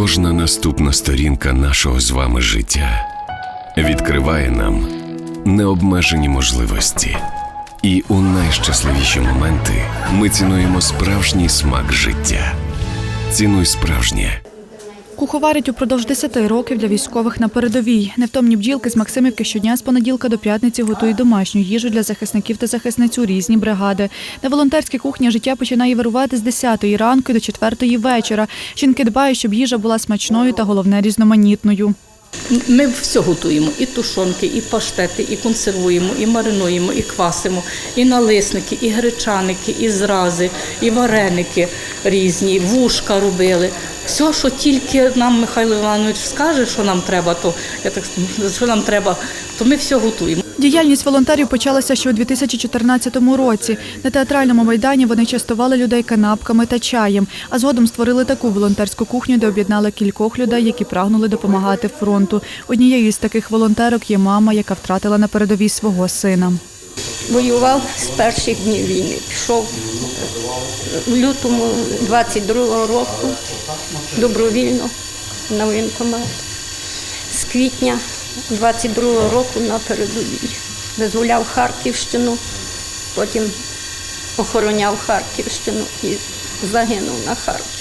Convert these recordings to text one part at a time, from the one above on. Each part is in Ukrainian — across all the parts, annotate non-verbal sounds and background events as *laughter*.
Кожна наступна сторінка нашого з вами життя відкриває нам необмежені можливості. І у найщасливіші моменти ми цінуємо справжній смак життя. Цінуй справжнє. Куховарять упродовж 10 років для військових на передовій. Невтомні бджілки з Максимівки щодня з понеділка до п'ятниці готують домашню їжу для захисників та захисниць у різні бригади. На волонтерській кухні життя починає вирувати з 10-ї ранку до 4-ї вечора. Жінки дбають, щоб їжа була смачною та головне різноманітною. Ми все готуємо: і тушонки, і паштети, і консервуємо, і маринуємо, і квасимо, і налисники, і гречаники, і зрази, і вареники різні, вушка робили. Все, що тільки нам Михайло Іванович скаже, що нам треба, то я так *laughs* що нам треба, то ми все готуємо. Діяльність волонтерів почалася ще у 2014 році. На театральному майдані вони частували людей канапками та чаєм, а згодом створили таку волонтерську кухню, де об'єднали кількох людей, які прагнули допомагати фронту. Однією з таких волонтерок є мама, яка втратила на передовій свого сина. Воював з перших днів війни. Пішов в лютому 22-го року добровільно на воєнкомат. З квітня 22-го року на передовій. Визволяв Харківщину, потім охороняв Харківщину і загинув на Харківщині.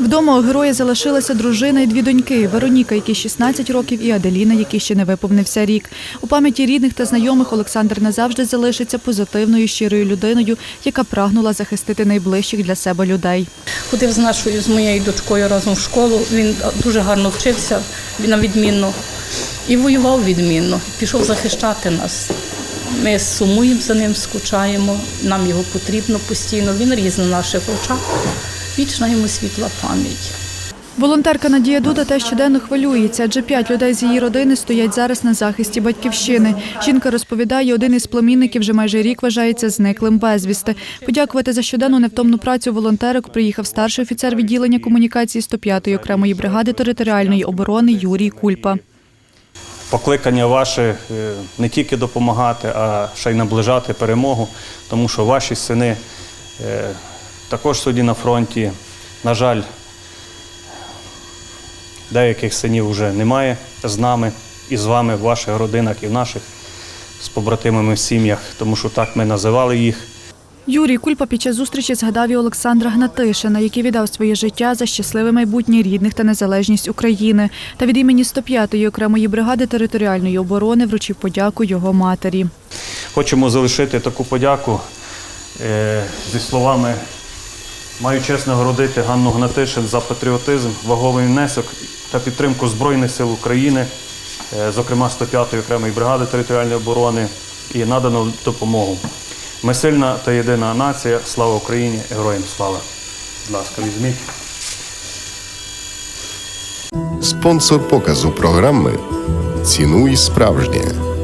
Вдома у героя залишилася дружина і дві доньки Вероніка, якій 16 років, і Аделіна, якій ще не виповнився рік. У пам'яті рідних та знайомих Олександр назавжди залишиться позитивною щирою людиною, яка прагнула захистити найближчих для себе людей. Ходив з нашою, з моєю дочкою разом в школу. Він дуже гарно вчився, на відмінно і воював відмінно. Пішов захищати нас. Ми сумуємо за ним, скучаємо. Нам його потрібно постійно. Він різ на наших очах. Вічна йому світла пам'ять. Волонтерка Надія Дуда теж щоденно хвилюється, адже п'ять людей з її родини стоять зараз на захисті батьківщини. Жінка розповідає, один із племінників вже майже рік вважається зниклим безвісти. Подякувати за щоденну невтомну працю волонтерок приїхав старший офіцер відділення комунікації 105-ї окремої бригади територіальної оборони Юрій Кульпа. Покликання ваше е, не тільки допомагати, а ще й наближати перемогу, тому що ваші сини е, також сьогодні на фронті. На жаль, деяких синів вже немає з нами і з вами в ваших родинах і в наших з побратимами в сім'ях, тому що так ми називали їх. Юрій Кульпа під час зустрічі згадав і Олександра Гнатишина, який віддав своє життя за щасливе майбутнє рідних та незалежність України. Та від імені 105-ї окремої бригади територіальної оборони вручив подяку його матері. Хочемо залишити таку подяку е, зі словами маю честь нагородити Ганну Гнатишин за патріотизм, ваговий внесок та підтримку Збройних сил України, е, зокрема 105-ї окремої бригади територіальної оборони і надану допомогу. Ми сильна та єдина нація. Слава Україні! Героям слава! Будь ласка, візьміть. Спонсор показу програми Цінуй справжнє.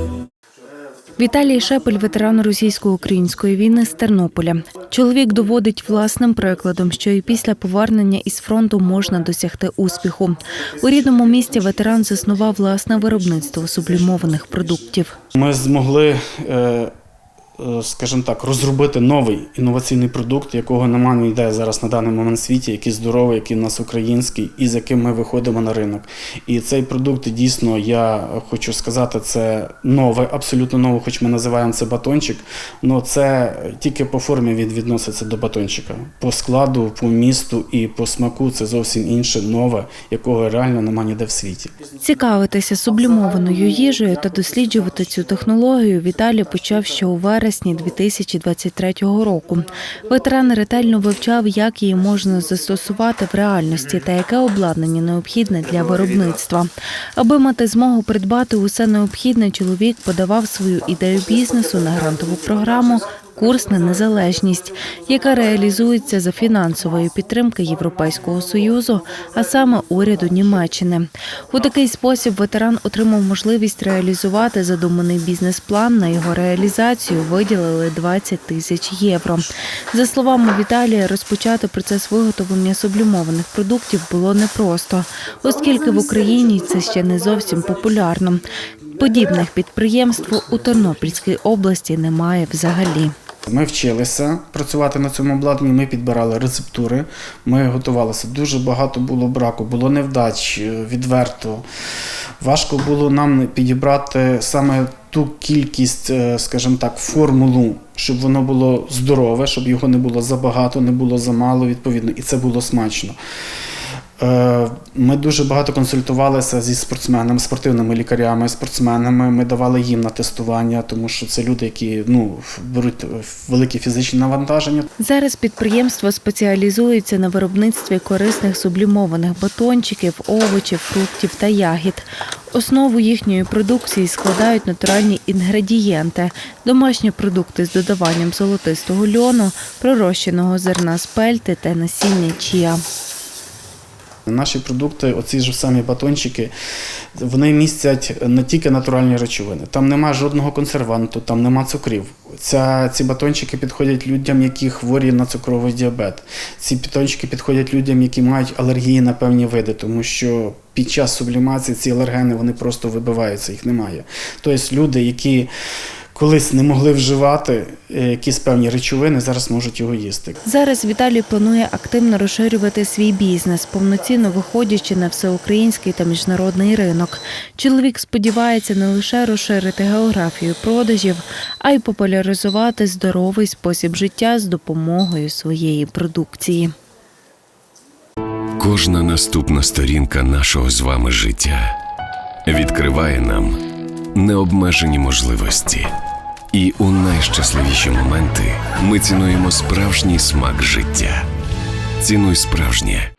Віталій Шепель, ветеран російсько-української війни з Тернополя. Чоловік доводить власним прикладом, що і після повернення із фронту можна досягти успіху. У рідному місті ветеран заснував власне виробництво сублімованих продуктів. Ми змогли, е, скажімо так, розробити новий інноваційний продукт, якого немає ніде зараз на даний момент в світі, який здоровий, який в нас український, і з яким ми виходимо на ринок. І цей продукт дійсно, я хочу сказати, це нове, абсолютно нове, хоч ми називаємо це батончик. але це тільки по формі він відноситься до батончика. По складу, по місту і по смаку це зовсім інше, нове, якого реально немає ніде в світі. Цікавитися сублімованою їжею та досліджувати цю технологію Віталій почав ще у вересні 2023 року. Ветеран ретельно вивчав, як її можна застосувати в реальності та яке обладнання необхідне для виробництва. Аби мати змогу придбати усе необхідне, чоловік подавав свою ідею бізнесу на грантову програму. Курс на незалежність, яка реалізується за фінансової підтримки Європейського союзу, а саме уряду Німеччини. У такий спосіб ветеран отримав можливість реалізувати задуманий бізнес-план. На його реалізацію виділили 20 тисяч євро. За словами Віталія, розпочати процес виготовлення сублімованих продуктів було непросто, оскільки в Україні це ще не зовсім популярно. Подібних підприємств у Тернопільській області немає взагалі. Ми вчилися працювати на цьому обладнанні, ми підбирали рецептури, ми готувалися. Дуже багато було браку, було невдач, е, відверто. Важко було нам підібрати саме ту кількість, е, скажімо так, формулу, щоб воно було здорове, щоб його не було забагато, не було замало, відповідно, і це було смачно. Е, Ми дуже багато консультувалися зі спортсменами, спортивними лікарями, спортсменами. Ми давали їм на тестування, тому що це люди, які ну, беруть великі фізичні навантаження. Зараз підприємство спеціалізується на виробництві корисних сублімованих батончиків, овочів, фруктів та ягід. Основу їхньої продукції складають натуральні інгредієнти, домашні продукти з додаванням золотистого льону, пророщеного зерна спельти та насіння чія. Наші продукти, оці ж самі батончики, вони містять не тільки натуральні речовини. Там нема жодного консерванту, там нема цукрів. Ця, ці батончики підходять людям, які хворі на цукровий діабет. Ці батончики підходять людям, які мають алергії на певні види, тому що під час сублімації ці алергени вони просто вибиваються, їх немає. Тобто люди, які колись не могли вживати е, якісь певні речовини, зараз можуть його їсти. Зараз Віталій планує активно розширювати свій бізнес, повноцінно виходячи на всеукраїнський та міжнародний ринок. Чоловік сподівається не лише розширити географію продажів, а й популяризувати здоровий спосіб життя з допомогою своєї продукції. Кожна наступна сторінка нашого з вами життя відкриває нам необмежені можливості. І у найщасливіші моменти ми цінуємо справжній смак життя. Цінуй справжнє